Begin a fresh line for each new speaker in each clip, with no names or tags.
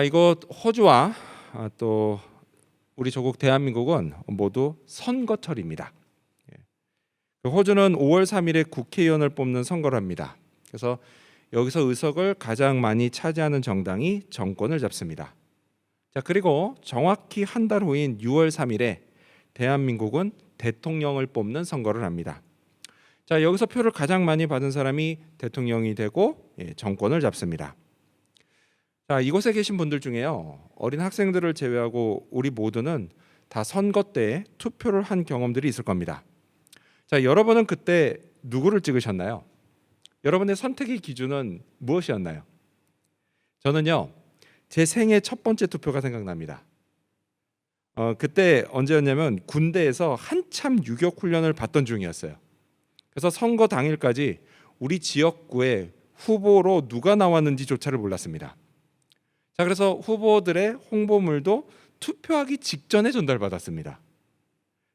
자, 이곳 호주와 아, 또 우리 조국 대한민국은 모두 선거철입니다. 예. 그 호주는 5월 3일에 국회의원을 뽑는 선거를 합니다. 그래서 여기서 의석을 가장 많이 차지하는 정당이 정권을 잡습니다. 자, 그리고 정확히 한 달 후인 6월 3일에 대한민국은 대통령을 뽑는 선거를 합니다. 자, 여기서 표를 가장 많이 받은 사람이 대통령이 되고 예, 정권을 잡습니다. 자, 이곳에 계신 분들 중에요. 어린 학생들을 제외하고 우리 모두는 다 선거 때 투표를 한 경험들이 있을 겁니다. 자, 여러분은 그때 누구를 찍으셨나요? 여러분의 선택의 기준은 무엇이었나요? 저는요. 제 생애 첫 번째 투표가 생각납니다. 어, 그때 언제였냐면 군대에서 한참 유격 훈련을 받던 중이었어요. 그래서 선거 당일까지 우리 지역구에 후보로 누가 나왔는지조차를 몰랐습니다. 자, 그래서 후보들의 홍보물도 투표하기 직전에 전달받았습니다.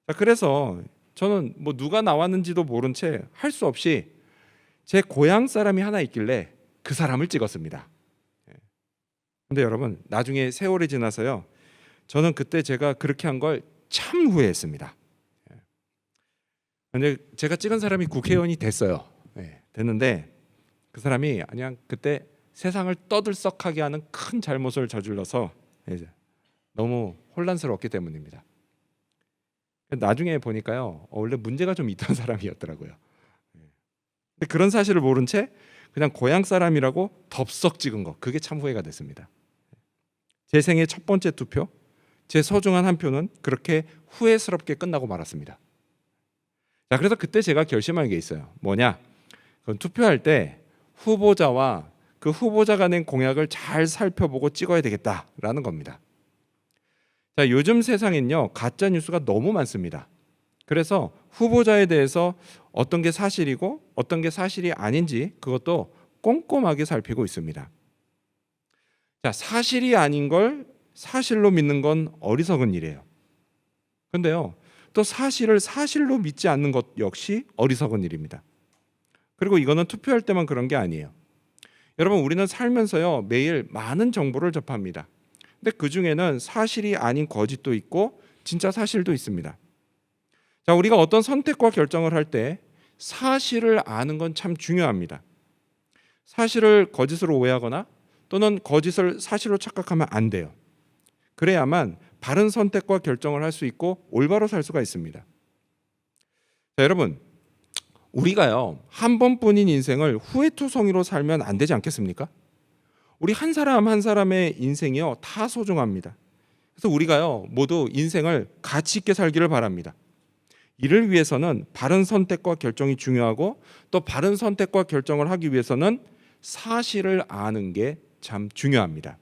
자, 그래서 저는 뭐 누가 나왔는지도 모른 채 할 수 없이 제 고향 사람이 하나 있길래 그 사람을 찍었습니다. 예. 근데 여러분, 나중에 세월이 지나서요. 저는 그때 제가 그렇게 한 걸 참 후회했습니다. 예. 근데 제가 찍은 사람이 국회의원이 됐어요. 예, 됐는데 그 사람이 그냥 그때 세상을 떠들썩하게 하는 큰 잘못을 저질러서 이제 너무 혼란스러웠기 때문입니다. 나중에 보니까요, 어, 원래 문제가 좀 있던 사람이었더라고요. 예. 근데 그런 사실을 모른 채 그냥 고향 사람이라고 덥석 찍은 거, 그게 참 후회가 됐습니다. 제 생애 첫 번째 투표, 제 소중한 한 표는 그렇게 후회스럽게 끝나고 말았습니다. 자, 그래서 그때 제가 결심한 게 있어요. 뭐냐? 투표할 때 후보자와 그 후보자가 낸 공약을 잘 살펴보고 찍어야 되겠다라는 겁니다. 자, 요즘 세상엔요 가짜 뉴스가 너무 많습니다. 그래서 후보자에 대해서 어떤 게 사실이고 어떤 게 사실이 아닌지 그것도 꼼꼼하게 살피고 있습니다. 자, 사실이 아닌 걸 사실로 믿는 건 어리석은 일이에요. 근데요, 또 사실을 사실로 믿지 않는 것 역시 어리석은 일입니다. 그리고 이거는 투표할 때만 그런 게 아니에요. 여러분, 우리는 살면서요, 매일 많은 정보를 접합니다. 근데 그 중에는 사실이 아닌 거짓도 있고 진짜 사실도 있습니다. 자, 우리가 어떤 선택과 결정을 할 때 사실을 아는 건 참 중요합니다. 사실을 거짓으로 오해하거나 또는 거짓을 사실로 착각하면 안 돼요. 그래야만 바른 선택과 결정을 할 수 있고 올바로 살 수가 있습니다. 자, 여러분, 우리가요 한 번뿐인 인생을 후회투성이로 살면 안 되지 않겠습니까? 우리 한 사람 한 사람의 인생이요 다 소중합니다. 그래서 우리가요 모두 인생을 가치 있게 살기를 바랍니다. 이를 위해서는 바른 선택과 결정이 중요하고 또 바른 선택과 결정을 하기 위해서는 사실을 아는 게 참 중요합니다.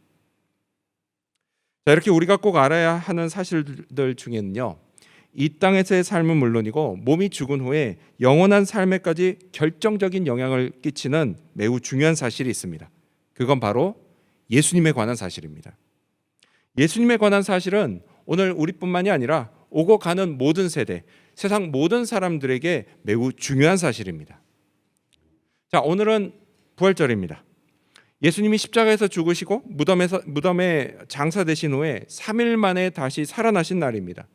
자, 이렇게 우리가 꼭 알아야 하는 사실들 중에는요. 이 땅에서의 삶은 물론이고 몸이 죽은 후에 영원한 삶에까지 결정적인 영향을 끼치는 매우 중요한 사실이 있습니다. 그건 바로 예수님에 관한 사실입니다. 예수님에 관한 사실은 오늘 우리뿐만이 아니라 오고 가는 모든 세대, 세상 모든 사람들에게 매우 중요한 사실입니다. 자, 오늘은 부활절입니다. 예수님이 십자가에서 죽으시고 무덤에서 무덤에 장사되신 후에 3일 만에 다시 살아나신 날입니다.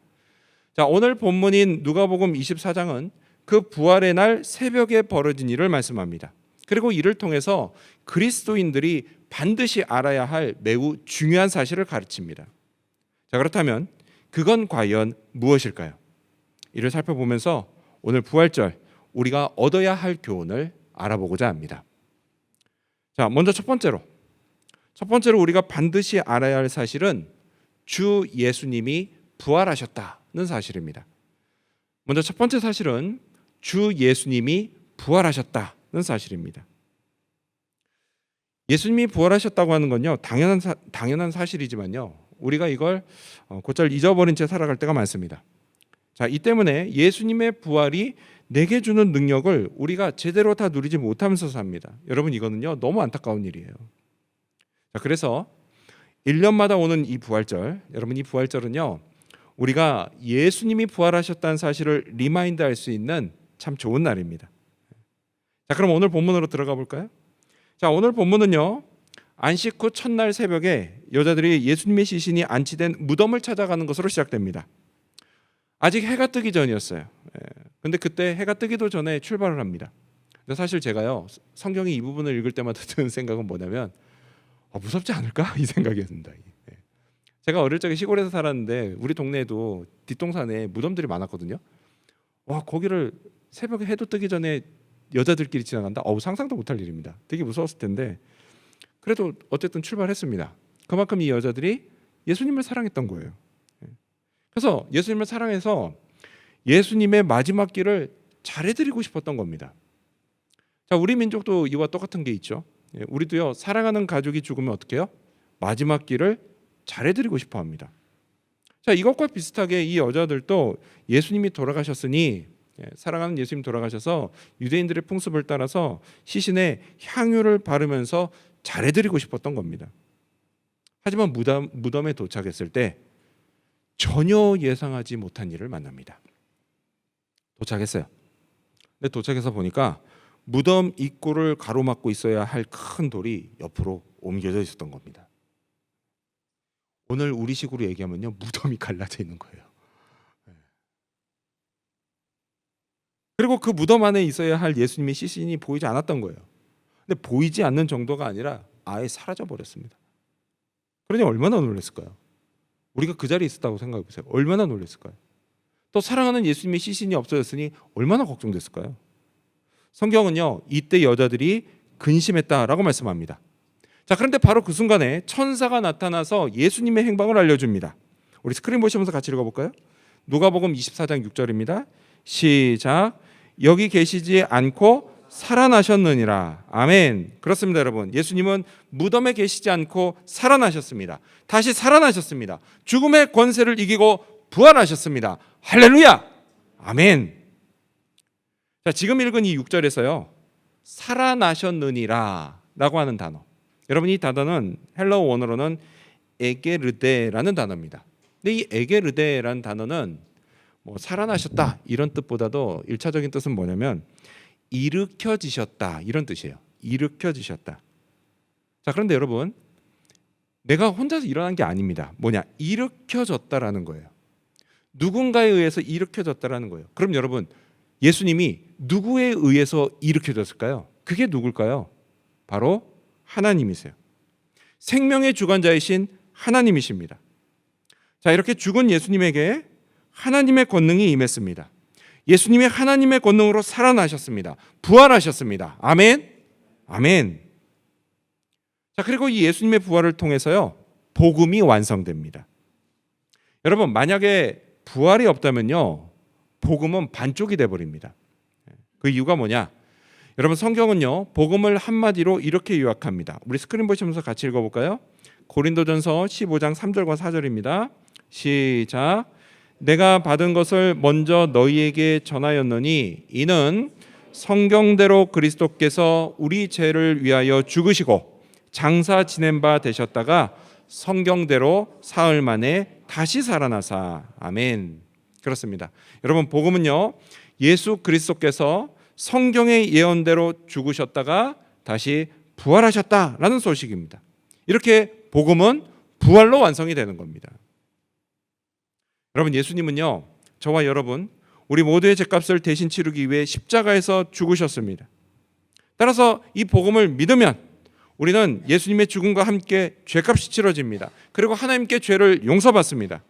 자, 오늘 본문인 누가복음 24장은 그 부활의 날 새벽에 벌어진 일을 말씀합니다. 그리고 이를 통해서 그리스도인들이 반드시 알아야 할 매우 중요한 사실을 가르칩니다. 자, 그렇다면 그건 과연 무엇일까요? 이를 살펴보면서 오늘 부활절 우리가 얻어야 할 교훈을 알아보고자 합니다. 자, 먼저 첫 번째로 첫 번째로 우리가 반드시 알아야 할 사실은 주 예수님이 부활하셨다 는 사실입니다. 먼저 첫 번째 사실은 주 예수님이 부활하셨다는 사실입니다. 예수님이 부활하셨다고 하는 건요 당연한 사, 당연한 사실이지만요 우리가 이걸 어, 곧잘 잊어버린 채 살아갈 때가 많습니다. 자, 이 때문에 예수님의 부활이 내게 주는 능력을 우리가 제대로 다 누리지 못하면서 삽니다. 여러분 이거는요 너무 안타까운 일이에요. 자, 그래서 1년마다 오는 이 부활절, 여러분 이 부활절은요 우리가 예수님이 부활하셨다는 사실을 리마인드 할 수 있는 참 좋은 날입니다. 자, 그럼 오늘 본문으로 들어가 볼까요? 자, 오늘 본문은요. 안식 후 첫날 새벽에 여자들이 예수님의 시신이 안치된 무덤을 찾아가는 것으로 시작됩니다. 아직 해가 뜨기 전이었어요. 예. 근데 그때 해가 뜨기도 전에 출발을 합니다. 근데 사실 제가요 성경이 이 부분을 읽을 때마다 드는 생각은 뭐냐면 어, 무섭지 않을까 이 생각이었습니다. 예. 제가 어릴 적에 시골에서 살았는데 우리 동네에도 뒷동산에 무덤들이 많았거든요. 와 거기를 새벽에 해도 뜨기 전에 여자들끼리 지나간다. 어우 상상도 못할 일입니다. 되게 무서웠을 텐데 그래도 어쨌든 출발했습니다. 그만큼 이 여자들이 예수님을 사랑했던 거예요. 예. 그래서 예수님을 사랑해서 예수님의 마지막 길을 잘해드리고 싶었던 겁니다. 자, 우리 민족도 이와 똑같은 게 있죠. 예, 우리도요 사랑하는 가족이 죽으면 어떻게 해요? 마지막 길을 잘해드리고 싶어 합니다. 자, 이것과 비슷하게 이 여자들도 예수님이 돌아가셨으니 예, 사랑하는 예수님 돌아가셔서 유대인들의 풍습을 따라서 시신에 향유를 바르면서 잘해드리고 싶었던 겁니다. 하지만 무덤, 무덤에 도착했을 때 전혀 예상하지 못한 일을 만납니다. 도착했어요. 근데 도착해서 보니까 무덤 입구를 가로막고 있어야 할 큰 돌이 옆으로 옮겨져 있었던 겁니다. 오늘 우리식으로 얘기하면요 무덤이 갈라져 있는 거예요. 네. 그리고 그 무덤 안에 있어야 할 예수님의 시신이 보이지 않았던 거예요. 근데 보이지 않는 정도가 아니라 아예 사라져 버렸습니다. 그러니 얼마나 놀랐을까요? 우리가 그 자리에 있었다고 생각해 보세요. 얼마나 놀랐을까요? 또 사랑하는 예수님의 시신이 없어졌으니 얼마나 걱정됐을까요? 성경은요 이때 여자들이 근심했다라고 말씀합니다. 자 그런데 바로 그 순간에 천사가 나타나서 예수님의 행방을 알려줍니다. 우리 스크린 보시면서 같이 읽어볼까요? 누가복음 24장 6절입니다. 시작. 여기 계시지 않고 살아나셨느니라. 아멘. 그렇습니다, 여러분. 예수님은 무덤에 계시지 않고 살아나셨습니다. 다시 살아나셨습니다. 죽음의 권세를 이기고 부활하셨습니다. 할렐루야. 아멘. 자, 지금 읽은 이 6절에서요. 살아나셨느니라 라고 하는 단어. 여러분 이 단어는 헬라어 원어로는 에게르데라는 단어입니다. 근데 이 에게르데라는 단어는 뭐 살아나셨다 이런 뜻보다도 일차적인 뜻은 뭐냐면 일으켜지셨다 이런 뜻이에요. 일으켜지셨다. 자 그런데 여러분 내가 혼자서 일어난 게 아닙니다. 뭐냐 일으켜졌다라는 거예요. 누군가에 의해서 일으켜졌다라는 거예요. 그럼 여러분 예수님이 누구에 의해서 일으켜졌을까요? 그게 누굴까요? 바로 하나님이세요. 생명의 주관자이신 하나님이십니다. 자, 이렇게 죽은 예수님에게 하나님의 권능이 임했습니다. 예수님이 하나님의 권능으로 살아나셨습니다. 부활하셨습니다. 아멘. 아멘. 자, 그리고 이 예수님의 부활을 통해서요. 복음이 완성됩니다. 여러분, 만약에 부활이 없다면요. 복음은 반쪽이 돼 버립니다. 그 이유가 뭐냐? 여러분 성경은요 복음을 한마디로 이렇게 요약합니다. 우리 스크린 보시면서 같이 읽어볼까요? 고린도전서 15장 3절과 4절입니다. 시작. 내가 받은 것을 먼저 너희에게 전하였느니 이는 성경대로 그리스도께서 우리 죄를 위하여 죽으시고 장사 지낸 바 되셨다가 성경대로 사흘 만에 다시 살아나사 아멘. 그렇습니다. 여러분 복음은요 예수 그리스도께서 성경의 예언대로 죽으셨다가 다시 부활하셨다라는 소식입니다. 이렇게 복음은 부활로 완성이 되는 겁니다. 여러분 예수님은요 저와 여러분 우리 모두의 죄값을 대신 치르기 위해 십자가에서 죽으셨습니다. 따라서 이 복음을 믿으면 우리는 예수님의 죽음과 함께 죄값이 치러집니다. 그리고 하나님께 죄를 용서받습니다.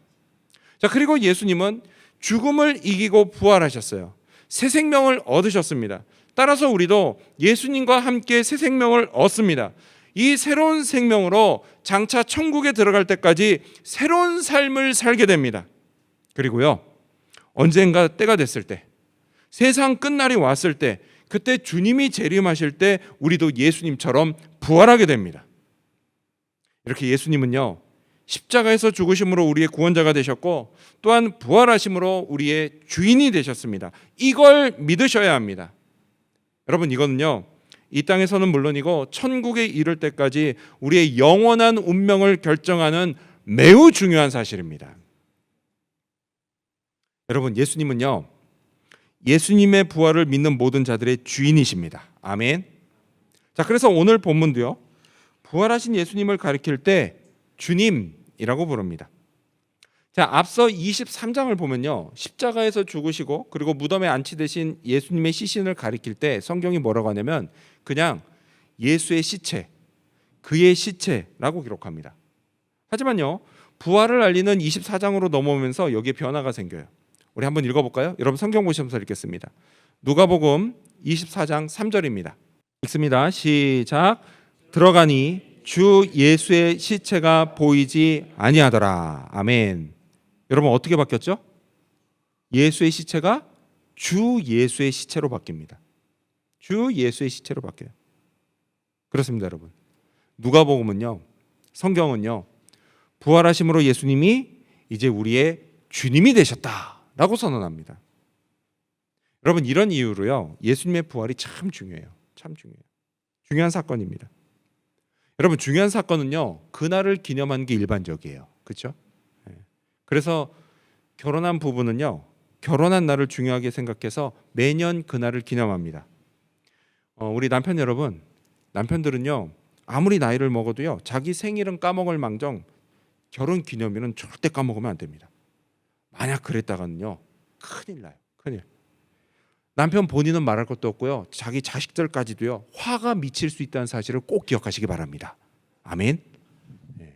자 그리고 예수님은 죽음을 이기고 부활하셨어요. 새 생명을 얻으셨습니다. 따라서 우리도 예수님과 함께 새 생명을 얻습니다. 이 새로운 생명으로 장차 천국에 들어갈 때까지 새로운 삶을 살게 됩니다. 그리고요, 언젠가 때가 됐을 때, 세상 끝날이 왔을 때, 그때 주님이 재림하실 때 우리도 예수님처럼 부활하게 됩니다. 이렇게 예수님은요, 십자가에서 죽으심으로 우리의 구원자가 되셨고 또한 부활하심으로 우리의 주인이 되셨습니다. 이걸 믿으셔야 합니다. 여러분 이거는요. 이 땅에서는 물론이고 천국에 이를 때까지 우리의 영원한 운명을 결정하는 매우 중요한 사실입니다. 여러분 예수님은요. 예수님의 부활을 믿는 모든 자들의 주인이십니다. 아멘. 자, 그래서 오늘 본문도요. 부활하신 예수님을 가리킬 때 주님 이라고 부릅니다. 자, 앞서 23장을 보면요. 십자가에서 죽으시고 그리고 무덤에 안치되신 예수님의 시신을 가리킬 때 성경이 뭐라고 하냐면 그냥 예수의 시체, 그의 시체라고 기록합니다. 하지만요. 부활을 알리는 24장으로 넘어오면서 여기에 변화가 생겨요. 우리 한번 읽어 볼까요? 여러분 성경 보시면서 읽겠습니다. 누가복음 24장 3절입니다. 읽습니다. 시작. 들어가니 주 예수의 시체가 보이지 아니하더라. 아멘. 여러분 어떻게 바뀌었죠? 예수의 시체가 주 예수의 시체로 바뀝니다. 주 예수의 시체로 바뀌어요. 그렇습니다, 여러분. 누가복음은요. 성경은요. 부활하심으로 예수님이 이제 우리의 주님이 되셨다라고 선언합니다. 여러분 이런 이유로요. 예수님의 부활이 참 중요해요. 참 중요해요. 중요한 사건입니다. 여러분 중요한 사건은요. 그날을 기념하는 게 일반적이에요. 그렇죠? 그래서 결혼한 부부는요. 결혼한 날을 중요하게 생각해서 매년 그날을 기념합니다. 어, 우리 남편 여러분, 남편들은요. 아무리 나이를 먹어도요. 자기 생일은 까먹을 망정 결혼 기념일은 절대 까먹으면 안 됩니다. 만약 그랬다가는요. 큰일 나요. 큰일. 남편 본인은 말할 것도 없고요. 자기 자식들까지도요. 화가 미칠 수 있다는 사실을 꼭 기억하시기 바랍니다. 아멘. 예.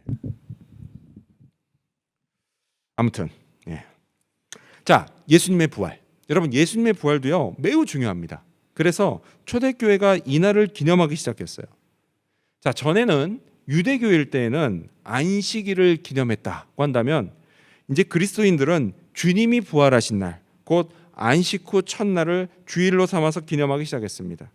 아무튼 예. 자 예수님의 부활 여러분 예수님의 부활도요 매우 중요합니다. 그래서 초대교회가 이날을 기념하기 시작했어요. 자 전에는 유대교일 때에는 안식일을 기념했다고 한다면 이제 그리스도인들은 주님이 부활하신 날, 곧 안식 후 첫날을 주일로 삼아서 기념하기 시작했습니다.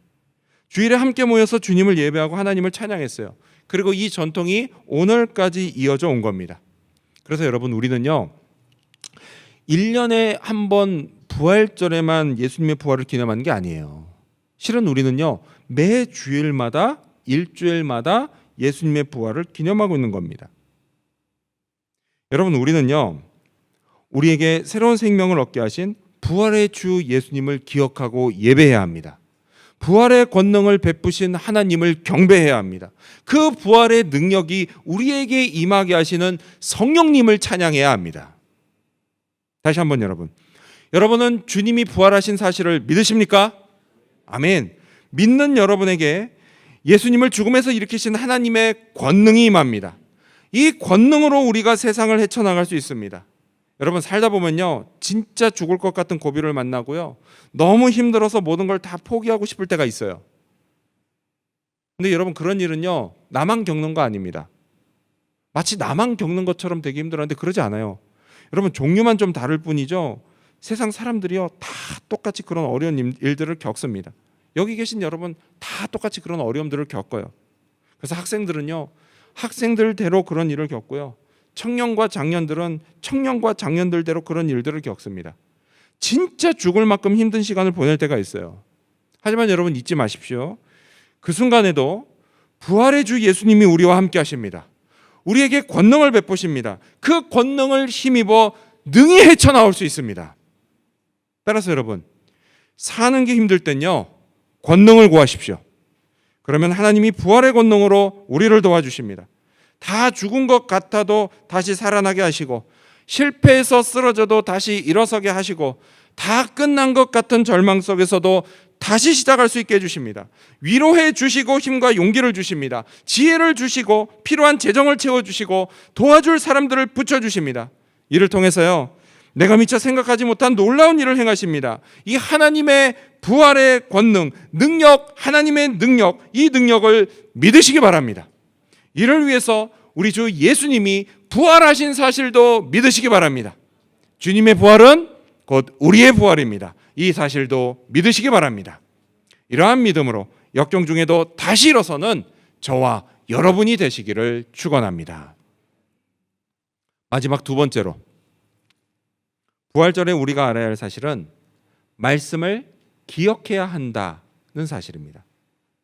주일에 함께 모여서 주님을 예배하고 하나님을 찬양했어요. 그리고 이 전통이 오늘까지 이어져 온 겁니다. 그래서 여러분 우리는요. 1년에 한 번 부활절에만 예수님의 부활을 기념하는 게 아니에요. 실은 우리는요. 매 주일마다 일주일마다 예수님의 부활을 기념하고 있는 겁니다. 여러분 우리는요. 우리에게 새로운 생명을 얻게 하신 부활의 주 예수님을 기억하고 예배해야 합니다. 부활의 권능을 베푸신 하나님을 경배해야 합니다. 그 부활의 능력이 우리에게 임하게 하시는 성령님을 찬양해야 합니다. 다시 한번 여러분. 여러분은 주님이 부활하신 사실을 믿으십니까? 아멘. 믿는 여러분에게 예수님을 죽음에서 일으키신 하나님의 권능이 임합니다. 이 권능으로 우리가 세상을 헤쳐나갈 수 있습니다. 여러분 살다 보면요. 진짜 죽을 것 같은 고비를 만나고요. 너무 힘들어서 모든 걸 다 포기하고 싶을 때가 있어요. 근데 여러분 그런 일은요. 나만 겪는 거 아닙니다. 마치 나만 겪는 것처럼 되게 힘들었는데 그러지 않아요. 여러분 종류만 좀 다를 뿐이죠. 세상 사람들이요. 다 똑같이 그런 어려운 일들을 겪습니다. 여기 계신 여러분 다 똑같이 그런 어려움들을 겪어요. 그래서 학생들은요. 학생들대로 그런 일을 겪고요. 청년과 장년들은 청년과 장년들대로 그런 일들을 겪습니다. 진짜 죽을 만큼 힘든 시간을 보낼 때가 있어요. 하지만 여러분 잊지 마십시오. 그 순간에도 부활의 주 예수님이 우리와 함께 하십니다. 우리에게 권능을 베푸십니다. 그 권능을 힘입어 능히 헤쳐나올 수 있습니다. 따라서 여러분, 사는 게 힘들 땐요, 권능을 구하십시오. 그러면 하나님이 부활의 권능으로 우리를 도와주십니다. 다 죽은 것 같아도 다시 살아나게 하시고 실패해서 쓰러져도 다시 일어서게 하시고 다 끝난 것 같은 절망 속에서도 다시 시작할 수 있게 해주십니다. 위로해 주시고 힘과 용기를 주십니다. 지혜를 주시고 필요한 재정을 채워주시고 도와줄 사람들을 붙여주십니다. 이를 통해서요. 내가 미처 생각하지 못한 놀라운 일을 행하십니다. 이 하나님의 부활의 권능, 능력, 하나님의 능력, 이 능력을 믿으시기 바랍니다. 이를 위해서 우리 주 예수님이 부활하신 사실도 믿으시기 바랍니다. 주님의 부활은 곧 우리의 부활입니다. 이 사실도 믿으시기 바랍니다. 이러한 믿음으로 역경 중에도 다시 일어서는 저와 여러분이 되시기를 축원합니다. 마지막 두 번째로 부활절에 우리가 알아야 할 사실은 말씀을 기억해야 한다는 사실입니다.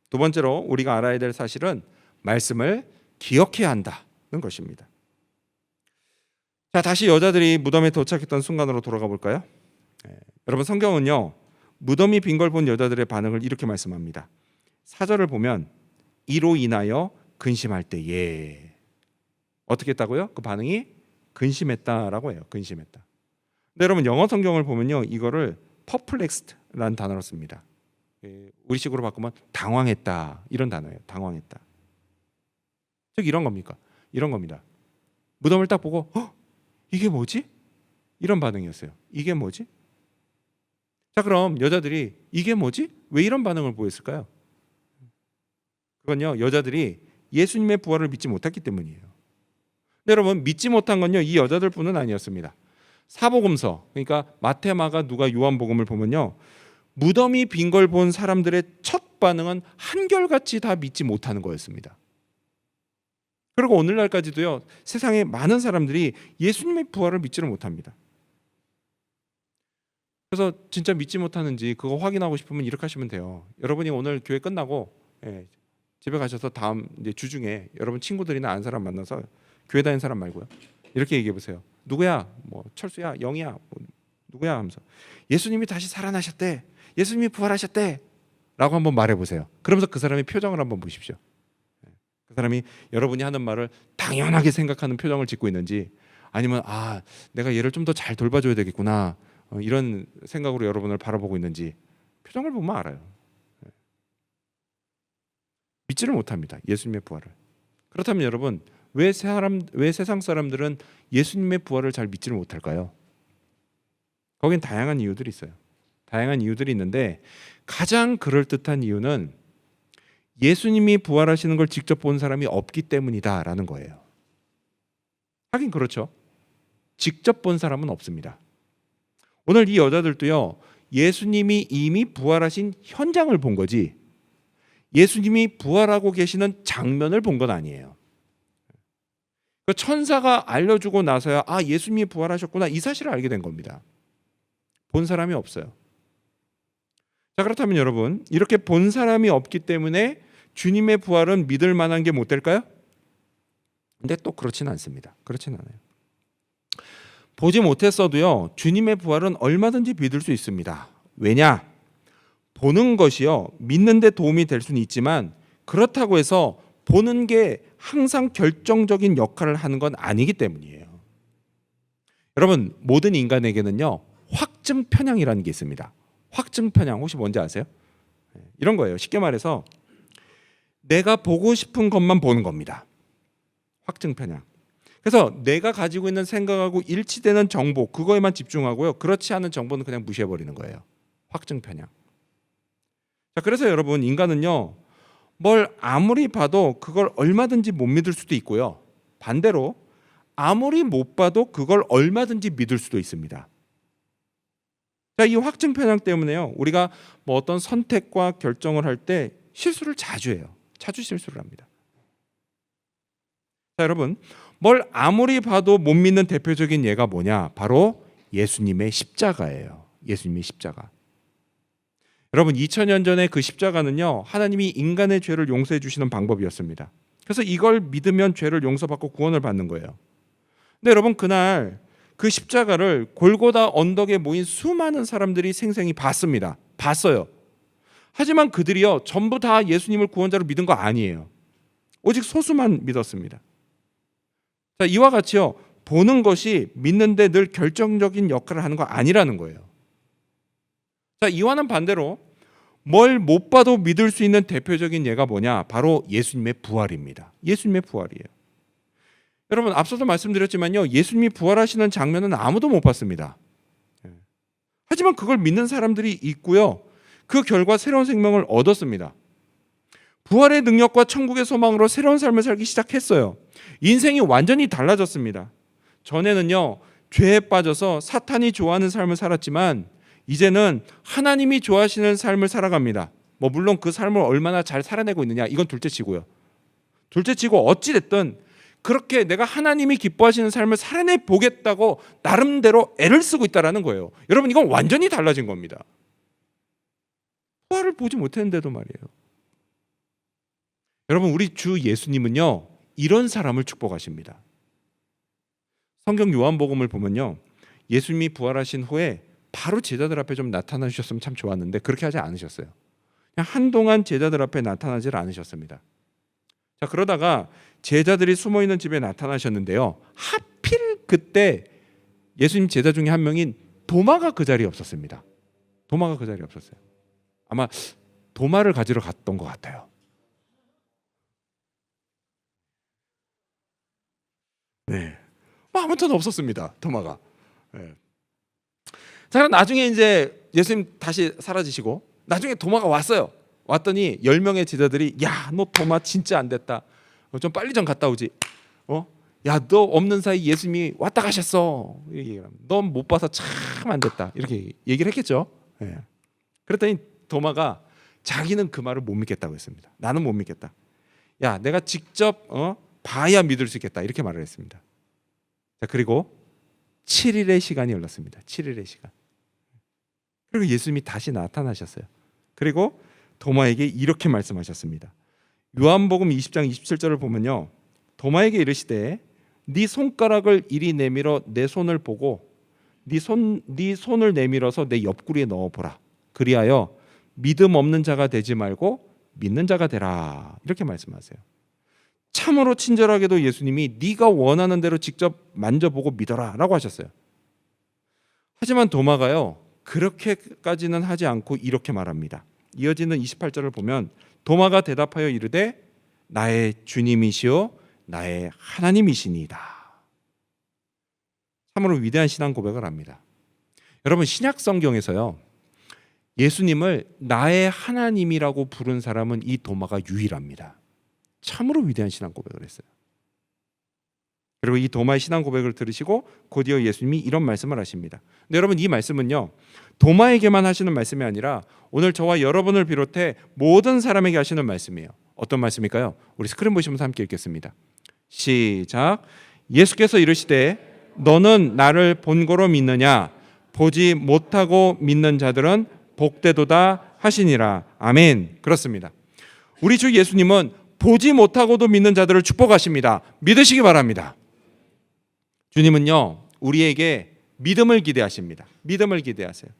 두 번째로 우리가 알아야 될 사실은 말씀을 기억해야 한다는 것입니다. 자, 다시 여자들이 무덤에 도착했던 순간으로 돌아가 볼까요? 네. 여러분 성경은요. 무덤이 빈 걸 본 여자들의 반응을 이렇게 말씀합니다. 사절을 보면 이로 인하여 근심할 때에 어떻게 했다고요? 그 반응이 근심했다라고 해요. 근심했다. 근데 여러분 영어 성경을 보면요, 이거를 perplexed라는 단어로 씁니다. 예, 우리식으로 바꾸면 당황했다 이런 단어예요. 당황했다. 즉 이런 겁니까? 이런 겁니다. 무덤을 딱 보고 어? 이게 뭐지? 이런 반응이었어요. 이게 뭐지? 자 그럼 여자들이 이게 뭐지? 왜 이런 반응을 보였을까요? 그건요 여자들이 예수님의 부활을 믿지 못했기 때문이에요. 여러분 믿지 못한 건요 이 여자들뿐은 아니었습니다. 사복음서 그러니까 마테마가 누가 요한복음을 보면요 무덤이 빈 걸 본 사람들의 첫 반응은 한결같이 다 믿지 못하는 거였습니다. 그리고 오늘날까지도요 세상에 많은 사람들이 예수님의 부활을 믿지를 못합니다. 그래서 진짜 믿지 못하는지 그거 확인하고 싶으면 이렇게 하시면 돼요. 여러분이 오늘 교회 끝나고 예, 집에 가셔서 다음 주중에 여러분 친구들이나 아는 사람 만나서 교회 다니는 사람 말고요. 이렇게 얘기해 보세요. 누구야? 뭐 철수야, 영이야, 뭐 누구야? 하면서 예수님이 다시 살아나셨대. 예수님이 부활하셨대. 라고 한번 말해 보세요. 그러면서 그 사람의 표정을 한번 보십시오. 예, 그 사람이 여러분이 하는 말을 당연하게 생각하는 표정을 짓고 있는지 아니면 아 내가 얘를 좀 더 잘 돌봐줘야 되겠구나 어, 이런 생각으로 여러분을 바라보고 있는지 표정을 보면 알아요. 예. 믿지를 못합니다. 예수님의 부활을. 그렇다면 여러분 왜 사람 왜 세상 사람들은 예수님의 부활을 잘 믿지를 못할까요? 거긴 다양한 이유들이 있어요. 다양한 이유들이 있는데 가장 그럴 듯한 이유는 예수님이 부활하시는 걸 직접 본 사람이 없기 때문이다라는 거예요. 하긴 그렇죠. 직접 본 사람은 없습니다. 오늘 이 여자들도요. 예수님이 이미 부활하신 현장을 본 거지. 예수님이 부활하고 계시는 장면을 본 건 아니에요. 그 천사가 알려주고 나서야 아 예수님이 부활하셨구나 이 사실을 알게 된 겁니다. 본 사람이 없어요. 자 그렇다면 여러분 이렇게 본 사람이 없기 때문에 주님의 부활은 믿을 만한 게 못 될까요? 근데 또 그렇지는 않습니다. 그렇지는 않아요. 보지 못했어도요 주님의 부활은 얼마든지 믿을 수 있습니다. 왜냐? 보는 것이요 믿는 데 도움이 될 수는 있지만 그렇다고 해서 보는 게 항상 결정적인 역할을 하는 건 아니기 때문이에요. 여러분 모든 인간에게는요 확증 편향이라는 게 있습니다. 확증 편향 혹시 뭔지 아세요? 네, 이런 거예요. 쉽게 말해서 내가 보고 싶은 것만 보는 겁니다. 확증 편향. 그래서 내가 가지고 있는 생각하고 일치되는 정보 그거에만 집중하고요. 그렇지 않은 정보는 그냥 무시해 버리는 거예요. 확증 편향. 자, 그래서 여러분 인간은요. 뭘 아무리 봐도 그걸 얼마든지 못 믿을 수도 있고요. 반대로 아무리 못 봐도 그걸 얼마든지 믿을 수도 있습니다. 자, 이 확증 편향 때문에요. 우리가 뭐 어떤 선택과 결정을 할 때 실수를 자주 해요. 자주 실수를 합니다. 자, 여러분, 뭘 아무리 봐도 못 믿는 대표적인 예가 뭐냐? 바로 예수님의 십자가예요. 예수님의 십자가. 여러분 2000년 전에 그 십자가는요 하나님이 인간의 죄를 용서해 주시는 방법이었습니다. 그래서 이걸 믿으면 죄를 용서받고 구원을 받는 거예요. 근데 여러분 그날 그 십자가를 골고다 언덕에 모인 수많은 사람들이 생생히 봤습니다. 봤어요. 하지만 그들이요 전부 다 예수님을 구원자로 믿은 거 아니에요. 오직 소수만 믿었습니다. 자 이와 같이요 보는 것이 믿는데 늘 결정적인 역할을 하는 거 아니라는 거예요. 자, 이와는 반대로 뭘 못 봐도 믿을 수 있는 대표적인 예가 뭐냐? 바로 예수님의 부활입니다. 예수님의 부활이에요. 여러분 앞서도 말씀드렸지만요. 예수님이 부활하시는 장면은 아무도 못 봤습니다. 예. 하지만 그걸 믿는 사람들이 있고요. 그 결과 새로운 생명을 얻었습니다. 부활의 능력과 천국의 소망으로 새로운 삶을 살기 시작했어요. 인생이 완전히 달라졌습니다. 전에는요. 죄에 빠져서 사탄이 좋아하는 삶을 살았지만 이제는 하나님이 좋아하시는 삶을 살아갑니다. 뭐 물론 그 삶을 얼마나 잘 살아내고 있느냐 이건 둘째치고요. 둘째치고 어찌 됐든 그렇게 내가 하나님이 기뻐하시는 삶을 살아내 보겠다고 나름대로 애를 쓰고 있다라는 거예요. 여러분 이건 완전히 달라진 겁니다. 부활을 보지 못했는데도 말이에요. 여러분 우리 주 예수님은요 이런 사람을 축복하십니다. 성경 요한복음을 보면요 예수님이 부활하신 후에 바로 제자들 앞에 좀 나타나 주셨으면 참 좋았는데 그렇게 하지 않으셨어요. 한동안 제자들 앞에 나타나질 않으셨습니다. 자 그러다가 제자들이 숨어 있는 집에 나타나셨는데요. 하필 그때 예수님 제자 중에 한 명인 도마가 그 자리에 없었습니다. 도마가 그 자리에 없었어요. 아마 도마를 가지러 갔던 것 같아요. 네. 뭐 아무튼 없었습니다. 도마가. 네. 자, 그럼 나중에 이제 예수님 다시 사라지시고 나중에 도마가 왔어요. 왔더니 열 명의 제자들이 야, 너 도마 진짜 안 됐다. 어, 좀 빨리 좀 갔다 오지. 어? 야, 너 없는 사이 예수님이 왔다 가셨어. 넌못 봐서 참 안 됐다. 이렇게 얘기를 했겠죠. 예. 그랬더니 도마가 자기는 그 말을 못 믿겠다고 했습니다. 나는 못 믿겠다. 야, 내가 직접 어? 봐야 믿을 수 있겠다. 이렇게 말을 했습니다. 자, 그리고 7일의 시간이 흘렀습니다. 7일의 시간. 그리고 예수님이 다시 나타나셨어요. 그리고 도마에게 이렇게 말씀하셨습니다. 요한복음 20장 27절을 보면요. 도마에게 이르시되 네 손가락을 이리 내밀어 내 손을 보고 네 손 네 손을 내밀어서 내 옆구리에 넣어 보라. 그리하여 믿음 없는 자가 되지 말고 믿는 자가 되라. 이렇게 말씀하세요. 참으로 친절하게도 예수님이 네가 원하는 대로 직접 만져보고 믿어라라고 하셨어요. 하지만 도마가요. 그렇게까지는 하지 않고 이렇게 말합니다. 이어지는 28절을 보면 도마가 대답하여 이르되 나의 주님이시요 나의 하나님이시니이다. 참으로 위대한 신앙 고백을 합니다. 여러분 신약 성경에서요. 예수님을 나의 하나님이라고 부른 사람은 이 도마가 유일합니다. 참으로 위대한 신앙 고백을 했어요. 그리고 이 도마의 신앙 고백을 들으시고 곧이어 예수님이 이런 말씀을 하십니다. 근데 여러분 이 말씀은요. 도마에게만 하시는 말씀이 아니라 오늘 저와 여러분을 비롯해 모든 사람에게 하시는 말씀이에요. 어떤 말씀일까요? 우리 스크린 보시면서 함께 읽겠습니다. 시작. 예수께서 이르시되 너는 나를 본고로 믿느냐 보지 못하고 믿는 자들은 복되도다 하시니라. 아멘. 그렇습니다. 우리 주 예수님은 보지 못하고도 믿는 자들을 축복하십니다. 믿으시기 바랍니다. 주님은요, 우리에게 믿음을 기대하십니다. 믿음을 기대하세요.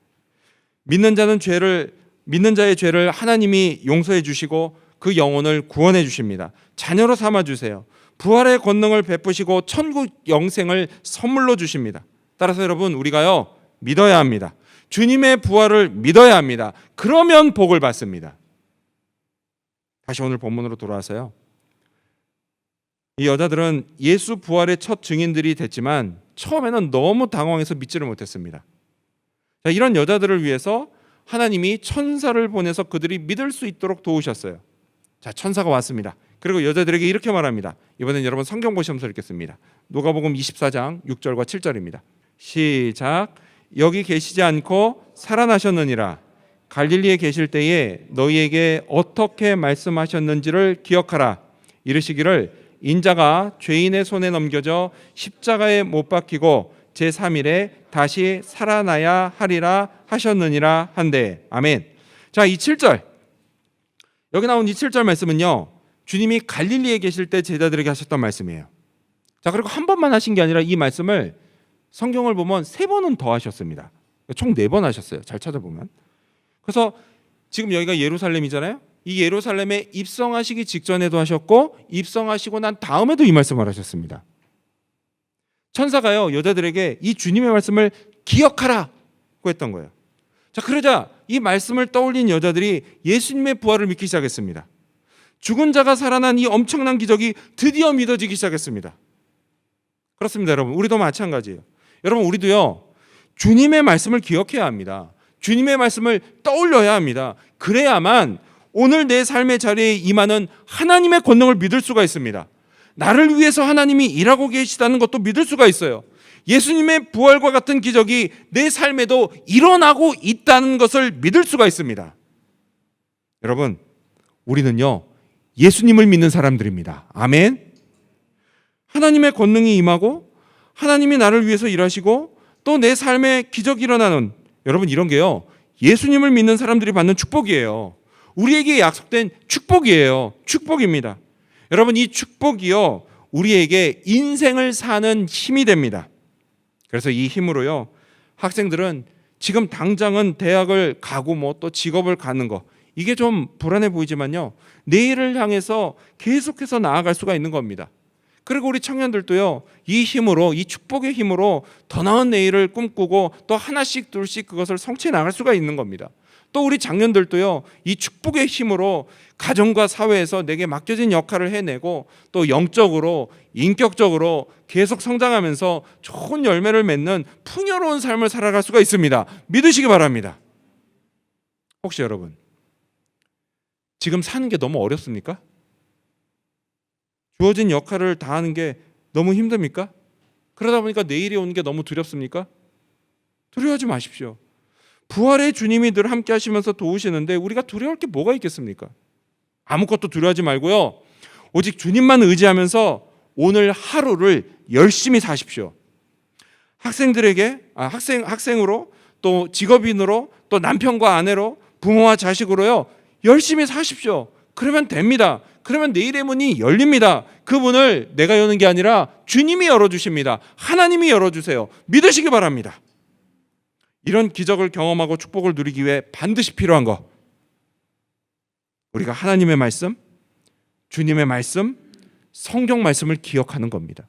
믿는 자는 죄를 믿는 자의 죄를 하나님이 용서해 주시고 그 영혼을 구원해 주십니다. 자녀로 삼아 주세요. 부활의 권능을 베푸시고 천국 영생을 선물로 주십니다. 따라서 여러분 우리가요 믿어야 합니다. 주님의 부활을 믿어야 합니다. 그러면 복을 받습니다. 다시 오늘 본문으로 돌아와서요. 이 여자들은 예수 부활의 첫 증인들이 됐지만 처음에는 너무 당황해서 믿지를 못했습니다. 자, 이런 여자들을 위해서 하나님이 천사를 보내서 그들이 믿을 수 있도록 도우셨어요. 자, 천사가 왔습니다. 그리고 여자들에게 이렇게 말합니다. 이번엔 여러분 성경 보시면서 읽겠습니다. 누가복음 24장 6절과 7절입니다. 시작. 여기 계시지 않고 살아나셨느니라. 갈릴리에 계실 때에 너희에게 어떻게 말씀하셨는지를 기억하라. 이르시기를 인자가 죄인의 손에 넘겨져 십자가에 못 박히고 제 3일에 다시 살아나야 하리라 하셨느니라 한데 아멘. 자, 이 7절. 여기 나온 이 7절 말씀은요. 주님이 갈릴리에 계실 때 제자들에게 하셨던 말씀이에요. 자, 그리고 한 번만 하신 게 아니라 이 말씀을 성경을 보면 세 번은 더 하셨습니다. 총 네 번 하셨어요. 잘 찾아보면. 그래서 지금 여기가 예루살렘이잖아요. 이 예루살렘에 입성하시기 직전에도 하셨고 입성하시고 난 다음에도 이 말씀을 하셨습니다. 천사가요 여자들에게 이 주님의 말씀을 기억하라고 했던 거예요. 자 그러자 이 말씀을 떠올린 여자들이 예수님의 부활을 믿기 시작했습니다. 죽은 자가 살아난 이 엄청난 기적이 드디어 믿어지기 시작했습니다. 그렇습니다, 여러분. 우리도 마찬가지예요. 여러분 우리도요 주님의 말씀을 기억해야 합니다. 주님의 말씀을 떠올려야 합니다. 그래야만 오늘 내 삶의 자리에 임하는 하나님의 권능을 믿을 수가 있습니다. 나를 위해서 하나님이 일하고 계시다는 것도 믿을 수가 있어요. 예수님의 부활과 같은 기적이 내 삶에도 일어나고 있다는 것을 믿을 수가 있습니다. 여러분, 우리는요, 예수님을 믿는 사람들입니다. 아멘. 하나님의 권능이 임하고 하나님이 나를 위해서 일하시고 또 내 삶에 기적이 일어나는 여러분 이런 게요. 예수님을 믿는 사람들이 받는 축복이에요. 우리에게 약속된 축복이에요. 축복입니다. 여러분 이 축복이요. 우리에게 인생을 사는 힘이 됩니다. 그래서 이 힘으로요. 학생들은 지금 당장은 대학을 가고 뭐 또 직업을 가는 거 이게 좀 불안해 보이지만요. 내일을 향해서 계속해서 나아갈 수가 있는 겁니다. 그리고 우리 청년들도요. 이 힘으로 이 축복의 힘으로 더 나은 내일을 꿈꾸고 또 하나씩 둘씩 그것을 성취해 나갈 수가 있는 겁니다. 또 우리 장년들도요. 이 축복의 힘으로 가정과 사회에서 내게 맡겨진 역할을 해내고 또 영적으로 인격적으로 계속 성장하면서 좋은 열매를 맺는 풍요로운 삶을 살아갈 수가 있습니다. 믿으시기 바랍니다. 혹시 여러분 지금 사는 게 너무 어렵습니까? 주어진 역할을 다하는 게 너무 힘듭니까? 그러다 보니까 내일이 오는 게 너무 두렵습니까? 두려워하지 마십시오. 부활의 주님이 늘 함께 하시면서 도우시는데 우리가 두려울 게 뭐가 있겠습니까? 아무것도 두려워하지 말고요. 오직 주님만 의지하면서 오늘 하루를 열심히 사십시오. 학생들에게 아, 학생 학생으로 또 직업인으로 또 남편과 아내로 부모와 자식으로요. 열심히 사십시오. 그러면 됩니다. 그러면 내일의 문이 열립니다. 그 문을 내가 여는 게 아니라 주님이 열어 주십니다. 하나님이 열어 주세요. 믿으시기 바랍니다. 이런 기적을 경험하고 축복을 누리기 위해 반드시 필요한 거 우리가 하나님의 말씀, 주님의 말씀, 성경 말씀을 기억하는 겁니다.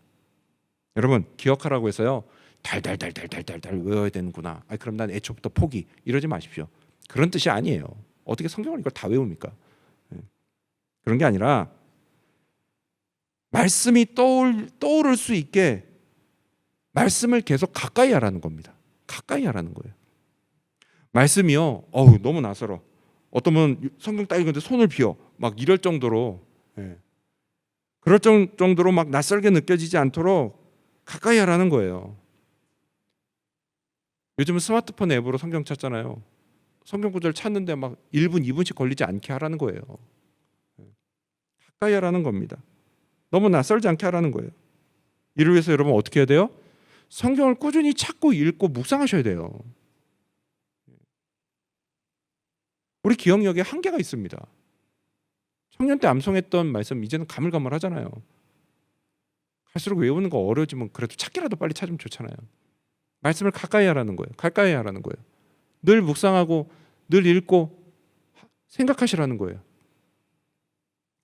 여러분 기억하라고 해서요 달달달달달달달 외워야 되는구나. 아 그럼 난 애초부터 포기 이러지 마십시오. 그런 뜻이 아니에요. 어떻게 성경을 이걸 다 외웁니까? 예. 그런 게 아니라 말씀이 떠올, 떠오를 수 있게 말씀을 계속 가까이 하라는 겁니다. 가까이 하라는 거예요. 말씀이요. 어우 너무 낯설어. 어떤 분은 성경 딱 읽는데 손을 비워 막 이럴 정도로 예. 그럴 정- 정도로 막 낯설게 느껴지지 않도록 가까이 하라는 거예요. 요즘은 스마트폰 앱으로 성경 찾잖아요. 성경 구절 찾는데 막 1분, 2분씩 걸리지 않게 하라는 거예요. 예. 가까이 하라는 겁니다. 너무 낯설지 않게 하라는 거예요. 이를 위해서 여러분 어떻게 해야 돼요? 성경을 꾸준히 찾고 읽고 묵상하셔야 돼요. 우리 기억력에 한계가 있습니다. 청년 때 암송했던 말씀 이제는 가물가물하잖아요. 갈수록 외우는 거 어려워지면 그래도 찾기라도 빨리 찾으면 좋잖아요. 말씀을 가까이 하라는 거예요. 가까이 하라는 거예요. 늘 묵상하고 늘 읽고 생각하시라는 거예요.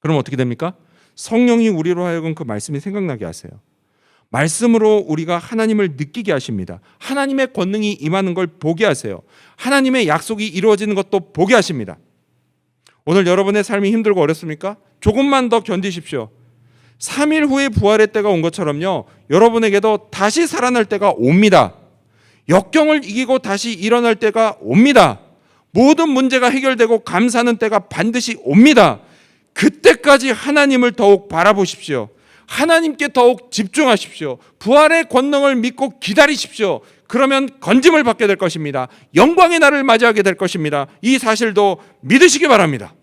그럼 어떻게 됩니까? 성령이 우리로 하여금 그 말씀이 생각나게 하세요. 말씀으로 우리가 하나님을 느끼게 하십니다. 하나님의 권능이 임하는 걸 보게 하세요. 하나님의 약속이 이루어지는 것도 보게 하십니다. 오늘 여러분의 삶이 힘들고 어렵습니까? 조금만 더 견디십시오. 3일 후에 부활의 때가 온 것처럼요. 여러분에게도 다시 살아날 때가 옵니다. 역경을 이기고 다시 일어날 때가 옵니다. 모든 문제가 해결되고 감사하는 때가 반드시 옵니다. 그때까지 하나님을 더욱 바라보십시오. 하나님께 더욱 집중하십시오. 부활의 권능을 믿고 기다리십시오. 그러면 건짐을 받게 될 것입니다. 영광의 날을 맞이하게 될 것입니다. 이 사실도 믿으시기 바랍니다.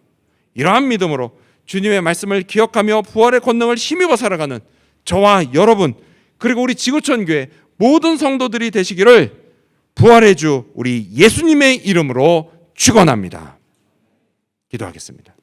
이러한 믿음으로 주님의 말씀을 기억하며 부활의 권능을 힘입어 살아가는 저와 여러분 그리고 우리 지구촌 교회 모든 성도들이 되시기를 부활의 주 우리 예수님의 이름으로 축원합니다. 기도하겠습니다.